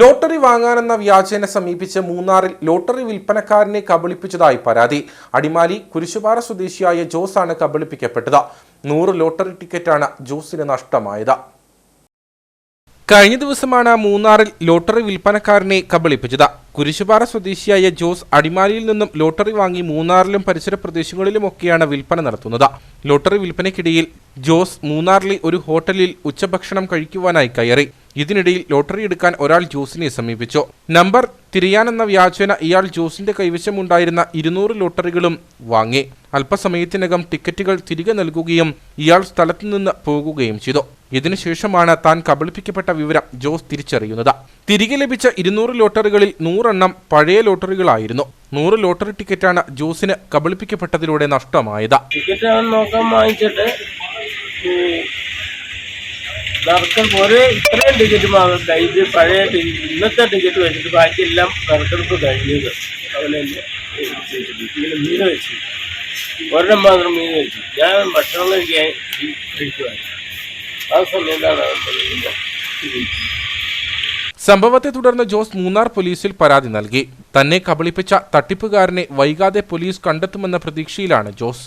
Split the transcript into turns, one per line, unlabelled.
Lottery വാങ്ങാനെന്ന വ്യാജേനെ സമീപിച്ച് മൂന്നാറിൽ lottery വിൽപ്പനക്കാരനെ കബളിപ്പിച്ചതായി പരാതി. അടിമാലി കുരിശുപാറ സ്വദേശിയായ ജോസ് ആണ് കബളിപ്പിക്കപ്പെട്ടത്. നൂറ് ലോട്ടറി ടിക്കറ്റാണ് ജോസിന് നഷ്ടമായത്. കഴിഞ്ഞ ദിവസമാണ് മൂന്നാറിൽ ലോട്ടറി വിൽപ്പനക്കാരനെ കബളിപ്പിച്ചത്. കുരിശുപാറ സ്വദേശിയായ ജോസ് അടിമാലിയിൽ നിന്നും ലോട്ടറി വാങ്ങി മൂന്നാറിലും പരിസര പ്രദേശങ്ങളിലുമൊക്കെയാണ് വിൽപ്പന നടത്തുന്നത്. ലോട്ടറി വിൽപ്പനയ്ക്കിടയിൽ ജോസ് മൂന്നാറിലെ ഒരു ഹോട്ടലിൽ ഉച്ചഭക്ഷണം കഴിക്കുവാനായി കയറി. ഇതിനിടയിൽ ലോട്ടറി എടുക്കാൻ ഒരാൾ ജോസിനെ സമീപിച്ചു. നമ്പർ തിരിയാനെന്ന വ്യാജേന ഇയാൾ ജോസിന്റെ കൈവശമുണ്ടായിരുന്ന ഇരുന്നൂറ് ലോട്ടറികളും വാങ്ങി. അല്പസമയത്തിനകം ടിക്കറ്റുകൾ തിരികെ നൽകുകയും ഇയാൾ സ്ഥലത്തു നിന്ന് പോകുകയും ചെയ്തു. ഇതിനുശേഷമാണ് താൻ കബളിപ്പിക്കപ്പെട്ട വിവരം ജോസ് തിരിച്ചറിയുന്നത്. തിരികെ ലഭിച്ച ഇരുന്നൂറ് ലോട്ടറികളിൽ നൂറെണ്ണം പഴയ ലോട്ടറികളായിരുന്നു. നൂറ് ലോട്ടറി ടിക്കറ്റാണ് ജോസിന് കബളിപ്പിക്കപ്പെട്ടതിലൂടെ നഷ്ടമായത്.
ടിക്കറ്റ് നോക്കാൻ നറുക്കൽ ഒരു ഇത്രയും ടിക്കറ്റ് മാത്രം ഇത് പഴയ ഇന്നത്തെ ടിക്കറ്റ് വെച്ചിട്ട് ബാക്കിയെല്ലാം നറുക്കെടുപ്പ് കഴിഞ്ഞത്. അവനെ ഇങ്ങനെ മീൻ വെച്ചു. ഒരെണ്ണം മാത്രം മീൻ വെച്ചു. ഞാൻ ഭക്ഷണം കഴിക്കാൻ കഴിക്കുവാണ് ആ സമയത്താണ്
സംഭവത്തെ തുടർന്ന് ജോസ് മൂന്നാർ പോലീസിൽ പരാതി നൽകി. തന്നെ കബളിപ്പിച്ച തട്ടിപ്പുകാരനെ വൈകാതെ പോലീസ് കണ്ടെത്തുമെന്ന പ്രതീക്ഷയിലാണ് ജോസ്.